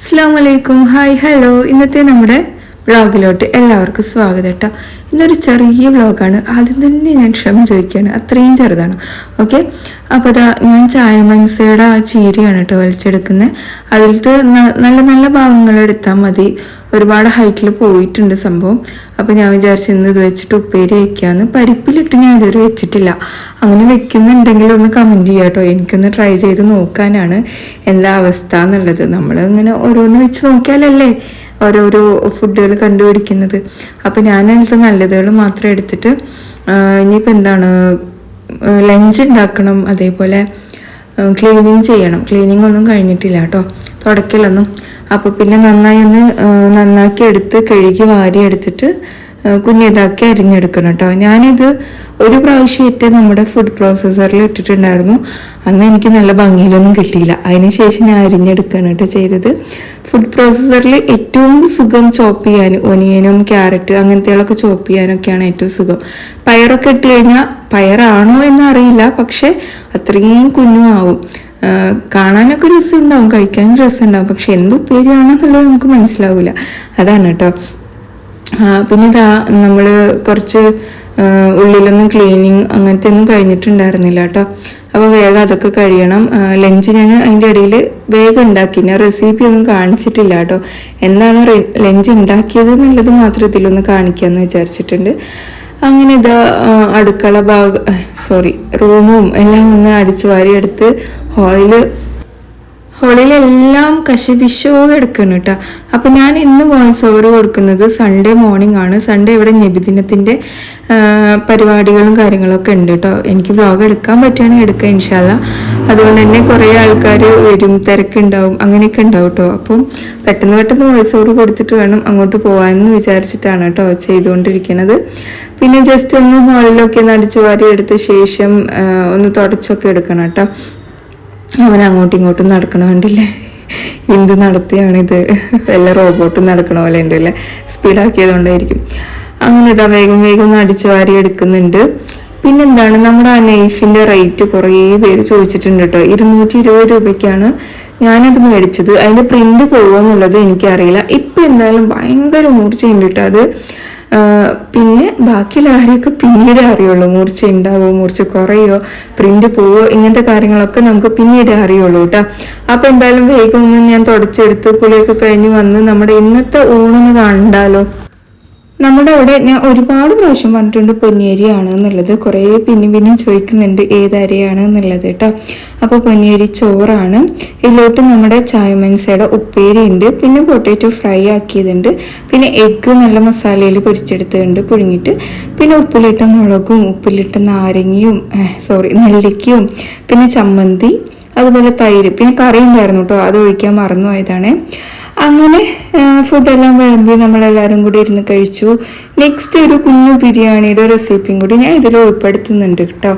അസ്സാം വലൈക്കും hi hello. ഇന്നത്തെ നമ്മുടെ വ്ളോഗിലോട്ട് എല്ലാവർക്കും സ്വാഗതം കേട്ടോ. ഇന്നൊരു ചെറിയ വ്ളോഗാണ്. ആദ്യം തന്നെ ഞാൻ ക്ഷമ ചോദിക്കുകയാണ്. അത്രയും ചെറുതാണ്. ഓക്കെ? അപ്പോൾ അതാ ഞാൻ ചായ ആ ചീരയാണ് കേട്ടോ വലിച്ചെടുക്കുന്നത്. അതിലത്തെ നല്ല നല്ല ഭാഗങ്ങൾ എടുത്താൽ മതി. ഒരുപാട് ഹൈറ്റിൽ പോയിട്ടുണ്ട് സംഭവം. അപ്പോൾ ഞാൻ വിചാരിച്ചു ഇന്ന് ഇത് വെച്ചിട്ട് ഉപ്പേരി വയ്ക്കാമെന്ന് പരിപ്പിലിട്ട് ഞാൻ ഇതുവരെ വെച്ചിട്ടില്ല. അങ്ങനെ വെക്കുന്നുണ്ടെങ്കിൽ ഒന്ന് കമന്റ് ചെയ്യാം കേട്ടോ. എനിക്കൊന്ന് ട്രൈ ചെയ്ത് നോക്കാനാണ് എന്താ അവസ്ഥ എന്നുള്ളത്. നമ്മൾ ഇങ്ങനെ ഓരോന്ന് വെച്ച് നോക്കിയാലല്ലേ ഓരോരോ ഫുഡുകൾ കണ്ടുപിടിക്കുന്നത്. അപ്പോൾ ഞാൻ അതിലത്തെ നല്ലതുകൾ മാത്രം എടുത്തിട്ട് ഇനിയിപ്പോൾ എന്താണ് ലഞ്ച് ഉണ്ടാക്കണം അതേപോലെ ക്ലീനിങ് ചെയ്യണം. ക്ലീനിങ് ഒന്നും കഴിഞ്ഞിട്ടില്ല കേട്ടോ. തുടക്കലൊന്നും. അപ്പോൾ പിന്നെ നന്നായി ഒന്ന് നന്നാക്കി എടുത്ത് കഴുകി വാരി എടുത്തിട്ട് കുഞ്ഞിതാക്കി അരിഞ്ഞെടുക്കണം കേട്ടോ ഞാനിത് ഒരു പ്രാവശ്യം ഇട്ട് നമ്മുടെ ഫുഡ് പ്രോസസ്സറിൽ ഇട്ടിട്ടുണ്ടായിരുന്നു. അന്ന് എനിക്ക് നല്ല ഭംഗിയിലൊന്നും കിട്ടിയില്ല. അതിനുശേഷം ഞാൻ അരിഞ്ഞെടുക്കുകയാണ് കേട്ടോ ചെയ്തത്. ഫുഡ് പ്രോസസ്സറിൽ ഏറ്റവും സുഖം ചോപ്പ് ചെയ്യാൻ ഒനിയനും ക്യാരറ്റ് അങ്ങനത്തെയുള്ളൊക്കെ ചോപ്പ് ചെയ്യാനൊക്കെയാണ് ഏറ്റവും സുഖം. പയറൊക്കെ ഇട്ട് കഴിഞ്ഞാൽ പയറാണോ എന്ന് അറിയില്ല. പക്ഷെ അത്രയും കുഞ്ഞു ആവും. കാണാനൊക്കെ രസമുണ്ടാവും കഴിക്കാനും രസമുണ്ടാവും. പക്ഷെ എന്ത് ഉപ്പേരിയാണെന്നുള്ളത് നമുക്ക് മനസ്സിലാവില്ല അതാണ് കേട്ടോ പിന്നെ ഇതാ നമ്മൾ കുറച്ച് ഉള്ളിലൊന്നും ക്ലീനിങ് അങ്ങനത്തെ ഒന്നും കഴിഞ്ഞിട്ടുണ്ടായിരുന്നില്ല കേട്ടോ. അപ്പോൾ വേഗം അതൊക്കെ കഴിയണം. ലഞ്ച് ഞാൻ അതിന്റെ ഇടയിൽ വേഗം ഉണ്ടാക്കി. ഞാൻ റെസിപ്പി ഒന്നും കാണിച്ചിട്ടില്ല കേട്ടോ. എന്താണ് ലഞ്ച് ഉണ്ടാക്കിയത് എന്നുള്ളത് മാത്രം ഇതിലൊന്ന് കാണിക്കാമെന്ന് വിചാരിച്ചിട്ടുണ്ട്. അങ്ങനെ ഇതാ അടുക്കള ഭാഗ സോറി റൂമും എല്ലാം ഒന്ന് അടിച്ചു വാരിയെടുത്ത് ഹാളിൽ ഹോളിലെല്ലാം കശിപിശോ എടുക്കണം കേട്ടോ അപ്പൊ ഞാൻ ഇന്ന് വോയിസ് ഓവർ കൊടുക്കുന്നത് സൺഡേ മോർണിംഗ് ആണ്. സൺഡേ ഇവിടെ നബിദിനത്തിന്റെ ആ, പരിപാടികളും കാര്യങ്ങളൊക്കെ ഉണ്ട് കേട്ടോ എനിക്ക് വ്ളോഗ് എടുക്കാൻ പറ്റുകയാണെങ്കിൽ എടുക്കാം ഇൻഷാല്ല അതുകൊണ്ട് തന്നെ കുറേ ആൾക്കാർ വരും തിരക്കുണ്ടാവും അങ്ങനെയൊക്കെ ഉണ്ടാവും കേട്ടോ അപ്പം പെട്ടെന്ന് പെട്ടെന്ന് വോയിസ് ഓവർ കൊടുത്തിട്ട് വേണം അങ്ങോട്ട് പോകാമെന്ന് വിചാരിച്ചിട്ടാണ് കേട്ടോ ചെയ്തുകൊണ്ടിരിക്കുന്നത് പിന്നെ ജസ്റ്റ് ഒന്ന് ഹോളിലൊക്കെ ഒന്ന് അടിച്ചു വാരി എടുത്ത ശേഷം ഒന്ന് തുടച്ചൊക്കെ എടുക്കണം കേട്ടോ അവൻ അങ്ങോട്ടും ഇങ്ങോട്ടും നടക്കണ കണ്ടില്ലേ എന്ത് നടത്തിയാണിത്? എല്ലാ റോബോട്ടും നടക്കണ പോലെ ഉണ്ട് അല്ലേ സ്പീഡാക്കിയത് കൊണ്ടായിരിക്കും അങ്ങനെ ഇതാ വേഗം വേഗം ഒന്ന് അടിച്ചു വാരി എടുക്കുന്നുണ്ട്. പിന്നെന്താണ്? നമ്മുടെ ആ നൈഫിന്റെ റേറ്റ് കുറേ പേര് ചോദിച്ചിട്ടുണ്ട് കേട്ടോ. ഇരുന്നൂറ്റി ഇരുപത് രൂപയ്ക്കാണ് ഞാനത് മേടിച്ചത്. അതിന്റെ പ്രിന്റ് പോകുക എന്നുള്ളത് എനിക്കറിയില്ല. ഇപ്പം എന്തായാലും ഭയങ്കര മൂർച്ചയുണ്ട് കേട്ടോ അത്. പിന്നെ ബാക്കി ലഹരിയൊക്കെ പിന്നീട് അറിയുള്ളൂ. മൂർച്ച ഉണ്ടാവോ മൂർച്ച കുറയോ പ്രിന്റ് പോവോ ഇങ്ങനത്തെ കാര്യങ്ങളൊക്കെ നമുക്ക് പിന്നീട് അറിയുള്ളൂ കേട്ടോ അപ്പൊ എന്തായാലും വേഗം ഒന്ന് ഞാൻ തുടച്ചെടുത്ത് കുളിയൊക്കെ കഴിഞ്ഞ് വന്ന് നമ്മുടെ ഇന്നത്തെ ഊണൊന്ന് കണ്ടാലോ നമ്മുടെ അവിടെ ഞാൻ ഒരുപാട് പ്രാവശ്യം പറഞ്ഞിട്ടുണ്ട് പൊന്നിയരിയാണ് എന്നുള്ളത്. കുറേ പിന്നെയും പിന്നെയും ചോദിക്കുന്നുണ്ട് ഏത് അരിയാണ് എന്നുള്ളത് കേട്ടോ. അപ്പോൾ പൊന്നിയരി ചോറാണ്. ഇതിലോട്ട് നമ്മുടെ ചായ മനസ്സയുടെ ഉപ്പേരി ഉണ്ട്. പിന്നെ പൊട്ടാറ്റോ ഫ്രൈ ആക്കിയതുണ്ട്. പിന്നെ എഗ്ഗ് നല്ല മസാലയിൽ പൊരിച്ചെടുത്തുണ്ട് പുഴുങ്ങിയിട്ട്. പിന്നെ ഉപ്പിലിട്ട മുളകും ഉപ്പിലിട്ട നാരങ്ങയും സോറി നെല്ലിക്കയും പിന്നെ ചമ്മന്തി അതുപോലെ തൈര്. പിന്നെ കറി ഉണ്ടായിരുന്നു കേട്ടോ അത് ഒഴിക്കാൻ മറന്നു പോയതാണ്. അങ്ങനെ ഫുഡെല്ലാം വിളമ്പി നമ്മളെല്ലാവരും കൂടി ഇരുന്ന് കഴിച്ചു. നെക്സ്റ്റ് ഒരു കുഞ്ഞു ബിരിയാണിയുടെ റെസിപ്പിയും കൂടി ഞാൻ ഇതിൽ ഉൾപ്പെടുത്തുന്നുണ്ട് കേട്ടോ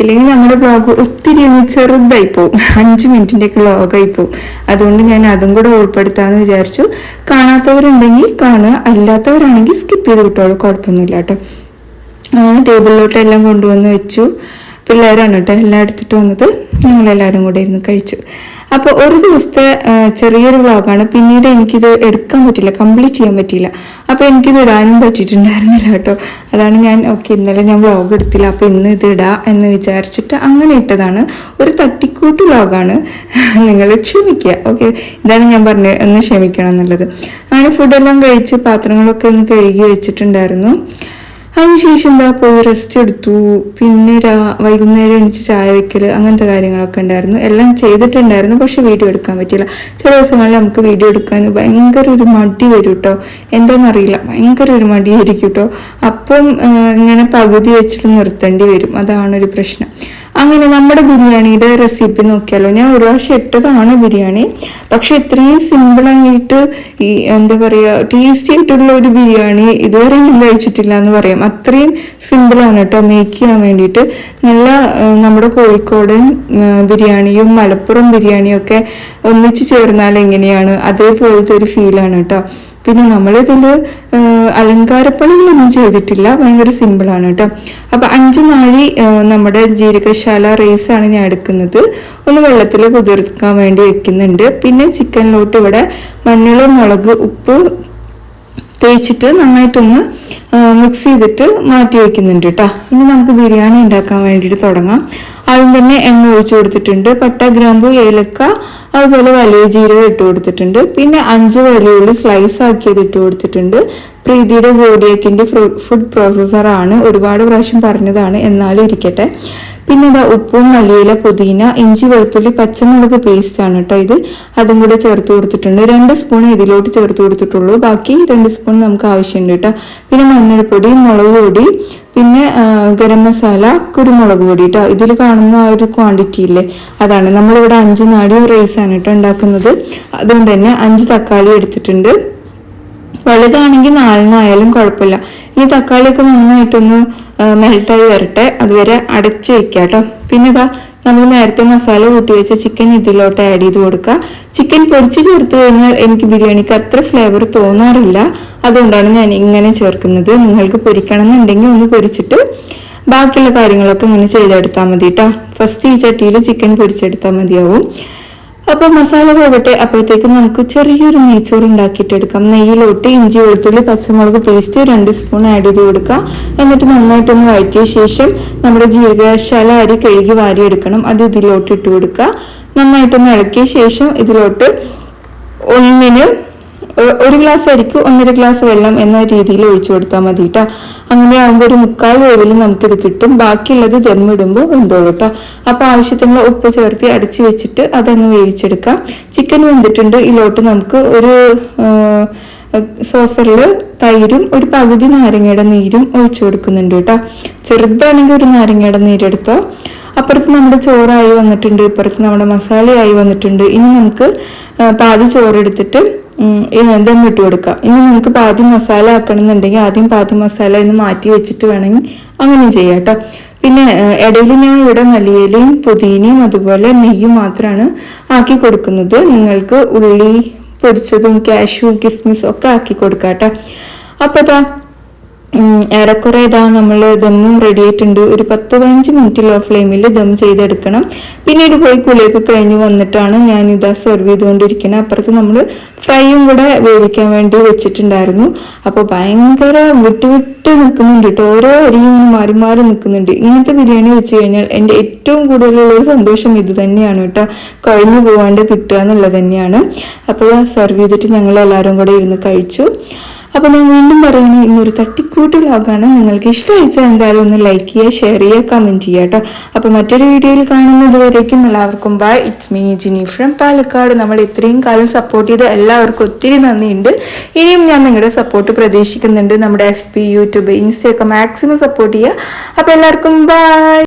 ഇല്ലെങ്കിൽ നമ്മുടെ ബ്ലോഗ് ഒത്തിരി അങ്ങ് ചെറുതായി പോകും അഞ്ച് മിനിറ്റിന്റെയൊക്കെ വ്ളോഗായി പോകും അതുകൊണ്ട് ഞാൻ അതും കൂടെ ഉൾപ്പെടുത്താമെന്ന് വിചാരിച്ചു. കാണാത്തവരുണ്ടെങ്കിൽ കാണുക. അല്ലാത്തവരാണെങ്കിൽ സ്കിപ്പ് ചെയ്ത് വിട്ടോളൂ. കുഴപ്പമൊന്നുമില്ല കേട്ടോ അങ്ങനെ ടേബിളിലോട്ട് എല്ലാം കൊണ്ടുവന്ന് വെച്ചു. പിള്ളേരാണ് കേട്ടോ എല്ലാം എടുത്തിട്ട് വന്നത്. ഞങ്ങളെല്ലാവരും കൂടെ ഇരുന്ന് കഴിച്ചു. അപ്പോൾ ഒരു ദിവസത്തെ ചെറിയൊരു വ്ളോഗാണ്. പിന്നീട് എനിക്കിത് എടുക്കാൻ പറ്റില്ല കംപ്ലീറ്റ് ചെയ്യാൻ പറ്റിയില്ല. അപ്പോൾ എനിക്കിത് ഇടാനും പറ്റിയിട്ടുണ്ടായിരുന്നില്ല കേട്ടോ. അതാണ് ഞാൻ ഓക്കെ ഇന്നലെ ഞാൻ വ്ളോഗ് എടുത്തില്ല അപ്പോൾ ഇന്ന് ഇത് ഇടാം എന്ന് വിചാരിച്ചിട്ട് അങ്ങനെ ഇട്ടതാണ്. ഒരു തട്ടിക്കൂട്ട് വ്ളോഗാണ്. നിങ്ങൾ ക്ഷമിക്കുക ഓക്കെ. ഇതാണ് ഞാൻ പറഞ്ഞത് ഒന്ന് ക്ഷമിക്കണം എന്നുള്ളത്. അങ്ങനെ ഫുഡെല്ലാം കഴിച്ച് പാത്രങ്ങളൊക്കെ ഒന്ന് കഴുകി വെച്ചിട്ടുണ്ടായിരുന്നു. അതിനുശേഷം എന്താ പോയി റെസ്റ്റ് എടുത്തു. പിന്നെ രാ വൈകുന്നേരം എണീച്ച് ചായ വെക്കൽ അങ്ങനത്തെ കാര്യങ്ങളൊക്കെ ഉണ്ടായിരുന്നു. എല്ലാം ചെയ്തിട്ടുണ്ടായിരുന്നു പക്ഷെ വീഡിയോ എടുക്കാൻ പറ്റിയില്ല. ചില ദിവസങ്ങളിൽ നമുക്ക് വീഡിയോ എടുക്കാൻ ഭയങ്കര ഒരു മടി വരും കേട്ടോ എന്താണെന്നറിയില്ല ഭയങ്കര ഒരു മടിയായിരിക്കും കേട്ടോ അപ്പം ഇങ്ങനെ പകുതി വെച്ചിട്ട് നിർത്തേണ്ടി വരും. അതാണ് ഒരു പ്രശ്നം. അങ്ങനെ നമ്മുടെ ബിരിയാണിയുടെ റെസിപ്പി നോക്കിയാലോ? ഞാൻ ഒരു പ്രാവശ്യം ഇട്ടതാണ് ബിരിയാണി. പക്ഷെ ഇത്രയും സിമ്പിളായിട്ട് ഈ എന്താ പറയുക ടേസ്റ്റി ആയിട്ടുള്ള ഒരു ബിരിയാണി ഇതുവരെ ഞാൻ കഴിച്ചിട്ടില്ല എന്ന് പറയാം. അത്രയും സിമ്പിളാണ് കേട്ടോ മേക്ക് ചെയ്യാൻ വേണ്ടിയിട്ട്. നല്ല നമ്മുടെ കോഴിക്കോടൻ ബിരിയാണിയും മലപ്പുറം ബിരിയാണിയും ഒക്കെ ഒന്നിച്ച് ചേർന്നാൽ എങ്ങനെയാണ്? അതേപോലത്തെ ഒരു ഫീലാണ് കേട്ടോ. പിന്നെ നമ്മളിതിൽ അലങ്കാരപ്പണികളൊന്നും ചെയ്തിട്ടില്ല. ഭയങ്കര സിമ്പിളാണ് കേട്ടോ. അപ്പോൾ അഞ്ച് നാഴി നമ്മുടെ ജീരകശാല റൈസാണ് ഞാൻ എടുക്കുന്നത്. ഒന്ന് വെള്ളത്തിൽ കുതിർക്കാൻ വേണ്ടി വെക്കുന്നുണ്ട്. പിന്നെ ചിക്കനിലോട്ട് ഇവിടെ മഞ്ഞൾ മുളക് ഉപ്പ് തേച്ചിട്ട് നന്നായിട്ടൊന്ന് മിക്സ് ചെയ്തിട്ട് മാറ്റി വയ്ക്കുന്നുണ്ട് കേട്ടോ ഇനി നമുക്ക് ബിരിയാണി ഉണ്ടാക്കാൻ വേണ്ടിയിട്ട് തുടങ്ങാം. ആദ്യം തന്നെ എണ്ണ ഒഴിച്ചു കൊടുത്തിട്ടുണ്ട്. പട്ട ഗ്രാമ്പു ഏലക്ക അതുപോലെ വലിയ ജീരകം ഇട്ട് കൊടുത്തിട്ടുണ്ട്. പിന്നെ അഞ്ച് വലിയുള്ളി സ്ലൈസ് ആക്കിയത് ഇട്ട് കൊടുത്തിട്ടുണ്ട്. പ്രീതിയുടെ ജോഡിയേക്കിന്റെ ഫുഡ് പ്രോസസ്സറാണ് ഒരുപാട് പ്രാവശ്യം പറഞ്ഞതാണ്. എന്നാലും ഇരിക്കട്ടെ. പിന്നെ ഇതാ ഉപ്പും മല്ലിയില പുതിന ഇഞ്ചി വെളുത്തുള്ളി പച്ചമുളക് പേസ്റ്റ് ആണ് കേട്ടോ ഇത്. അതും കൂടെ ചേർത്ത് കൊടുത്തിട്ടുണ്ട്. രണ്ട് സ്പൂൺ ഇതിലോട്ട് ചേർത്ത് കൊടുത്തിട്ടുള്ളൂ. ബാക്കി രണ്ട് സ്പൂൺ നമുക്ക് ആവശ്യമുണ്ട് കേട്ടോ പിന്നെ മഞ്ഞൾപ്പൊടി മുളക് പൊടി പിന്നെ ഗരം മസാല കുരുമുളക് പൊടി കേട്ടോ ഇതിൽ കാണുന്ന ആ ഒരു ക്വാണ്ടിറ്റി ഇല്ലേ? അതാണ്. നമ്മളിവിടെ അഞ്ച് നാടി റൈസാണ് കേട്ടോ ഉണ്ടാക്കുന്നത്. അതുകൊണ്ട് തന്നെ അഞ്ച് തക്കാളി എടുത്തിട്ടുണ്ട്. വലുതാണെങ്കിൽ നാലിനായാലും കുഴപ്പമില്ല. ഇനി തക്കാളിയൊക്കെ നന്നായിട്ടൊന്ന് മെൽട്ടായി വരട്ടെ. അതുവരെ അടച്ചു വെക്കുക കേട്ടോ പിന്നെ ഇതാ നമ്മൾ നേരത്തെ മസാല കൂട്ടി വെച്ച ചിക്കൻ ഇതിലോട്ട് ആഡ് ചെയ്ത് കൊടുക്കുക ചിക്കൻ പൊരിച്ച് ചേർത്ത് കഴിഞ്ഞാൽ എനിക്ക് ബിരിയാണിക്ക് അത്ര ഫ്ലേവർ തോന്നാറില്ല. അതുകൊണ്ടാണ് ഞാൻ ഇങ്ങനെ ചേർക്കുന്നത്. നിങ്ങൾക്ക് പൊരിക്കണം എന്നുണ്ടെങ്കിൽ ഒന്ന് പൊരിച്ചിട്ട് ബാക്കിയുള്ള കാര്യങ്ങളൊക്കെ ഇങ്ങനെ ചെയ്തെടുത്താൽ മതി കേട്ടോ ഫസ്റ്റ് ഈ ചട്ടിയിൽ ചിക്കൻ പൊരിച്ചെടുത്താൽ മതിയാവും. അപ്പൊ മസാല പോകട്ടെ. അപ്പോഴത്തേക്കും നമുക്ക് ചെറിയൊരു നെയ്ച്ചോറ് ഉണ്ടാക്കിയിട്ടെടുക്കാം നെയ്യിലോട്ട് ഇഞ്ചി വെളുത്തുള്ളി പച്ചമുളക് പേസ്റ്റ് രണ്ട് സ്പൂൺ ആഡ് ചെയ്ത് കൊടുക്കാം എന്നിട്ട് നന്നായിട്ടൊന്ന് വഴറ്റിയ ശേഷം നമ്മുടെ ജീരകശാല അരി കഴുകി വാരിയെടുക്കണം. അത് ഇതിലോട്ട് ഇട്ട് കൊടുക്കുക. നന്നായിട്ടൊന്ന് ഇളക്കിയ ശേഷം ഇതിലോട്ട് ഒന്നിന് ഒരു ഗ്ലാസ് അരിക്ക് ഒന്നര ഗ്ലാസ് വെള്ളം എന്ന രീതിയിൽ ഒഴിച്ചു കൊടുത്താൽ മതി കേട്ടോ അങ്ങനെ ആകുമ്പോൾ ഒരു മുക്കാൽ വേവിൽ നമുക്കിത് കിട്ടും. ബാക്കിയുള്ളത് ദമ്മിടുമ്പോൾ വെന്തോളൂ കേട്ടോ അപ്പോൾ ആവശ്യത്തിനുള്ള ഉപ്പ് ചേർത്ത് അടച്ചു വെച്ചിട്ട് അതങ്ങ് വേവിച്ചെടുക്കാം. ചിക്കൻ വെന്തിട്ടുണ്ട്. ഇതിലോട്ട് നമുക്ക് ഒരു സോസറിൽ തൈരും ഒരു പകുതി നാരങ്ങയുടെ നീരും ഒഴിച്ചു കൊടുക്കുന്നുണ്ട് കേട്ടോ ചെറുതാണെങ്കിൽ ഒരു നാരങ്ങയുടെ നീരെടുത്തോ. അപ്പുറത്ത് നമ്മുടെ ചോറായി വന്നിട്ടുണ്ട്. ഇപ്പുറത്ത് നമ്മുടെ മസാലയായി വന്നിട്ടുണ്ട്. ഇനി നമുക്ക് പാതി ചോറെടുത്തിട്ട് ദം ഇട്ട് കൊടുക്കാം. ഇനി നിങ്ങൾക്ക് പാതി മസാല ആക്കണമെന്നുണ്ടെങ്കിൽ ആദ്യം പാതി മസാല ഇന്ന് മാറ്റി വെച്ചിട്ട് വേണമെങ്കിൽ അങ്ങനെ ചെയ്യാം കേട്ടോ. പിന്നെ ഇടയിൽ ഞാൻ ഇവിടെ മല്ലിയിലയും പുതിനയും അതുപോലെ നെയ്യും മാത്രമാണ് ആക്കി കൊടുക്കുന്നത്. നിങ്ങൾക്ക് ഉള്ളി പൊരിച്ചതും കാഷ്യൂ കിസ്മിസ് ഒക്കെ ആക്കി കൊടുക്കാം കേട്ടോ. അപ്പോൾ ഏറെക്കുറെ ഇതാ നമ്മൾ ദമ്മും റെഡി ആയിട്ടുണ്ട്. ഒരു പത്ത് പതിനഞ്ച് മിനിറ്റ് ലോ ഫ്ലെയിമിൽ ദം ചെയ്തെടുക്കണം. പിന്നീട് പോയി കുളിയൊക്കെ കഴിഞ്ഞ് വന്നിട്ടാണ് ഞാൻ ഇതാ സെർവ് ചെയ്തുകൊണ്ടിരിക്കുന്നത് അപ്പുറത്ത് നമ്മൾ ഫ്രൈയും കൂടെ വേവിക്കാൻ വേണ്ടി വെച്ചിട്ടുണ്ടായിരുന്നു. അപ്പോൾ ഭയങ്കര വിട്ടുവിട്ട് വിട്ട് നിൽക്കുന്നുണ്ട് കേട്ടോ. ഓരോ അരിയും ഇങ്ങനെ മാറി മാറി നിൽക്കുന്നുണ്ട് ഇങ്ങനത്തെ ബിരിയാണി വെച്ച് കഴിഞ്ഞാൽ എന്റെ ഏറ്റവും കൂടുതലുള്ള സന്തോഷം ഇത് തന്നെയാണ് കേട്ടോ. കഴിഞ്ഞു പോവാണ്ട് കിട്ടുക എന്നുള്ളത് തന്നെയാണ്. അപ്പോൾ സെർവ് ചെയ്തിട്ട് ഞങ്ങൾ എല്ലാവരും കൂടെ ഇരുന്ന് കഴിച്ചു. അപ്പോൾ ഞാൻ വീണ്ടും പറയണേ ഇന്നൊരു തട്ടിക്കൂട്ട് വ്ലോഗാണ് നിങ്ങൾക്ക് ഇഷ്ടമായിച്ചാൽ എന്തായാലും ഒന്ന് ലൈക്ക് ചെയ്യുക ഷെയർ ചെയ്യുക കമന്റ് ചെയ്യുക കേട്ടോ. അപ്പോൾ മറ്റൊരു വീഡിയോയിൽ കാണുന്നത് വരേക്കും എല്ലാവർക്കും bye it's me Jini from Palakkad. നമ്മൾ ഇത്രയും കാലം സപ്പോർട്ട് ചെയ്ത എല്ലാവർക്കും ഒത്തിരി നന്ദിയുണ്ട്. ഇനിയും ഞാൻ നിങ്ങളുടെ സപ്പോർട്ട് പ്രതീക്ഷിക്കുന്നുണ്ട്. നമ്മുടെ എഫ് പി യൂട്യൂബ് ഇൻസ്റ്റയൊക്കെ മാക്സിമം സപ്പോർട്ട് ചെയ്യുക. അപ്പോൾ എല്ലാവർക്കും ബൈ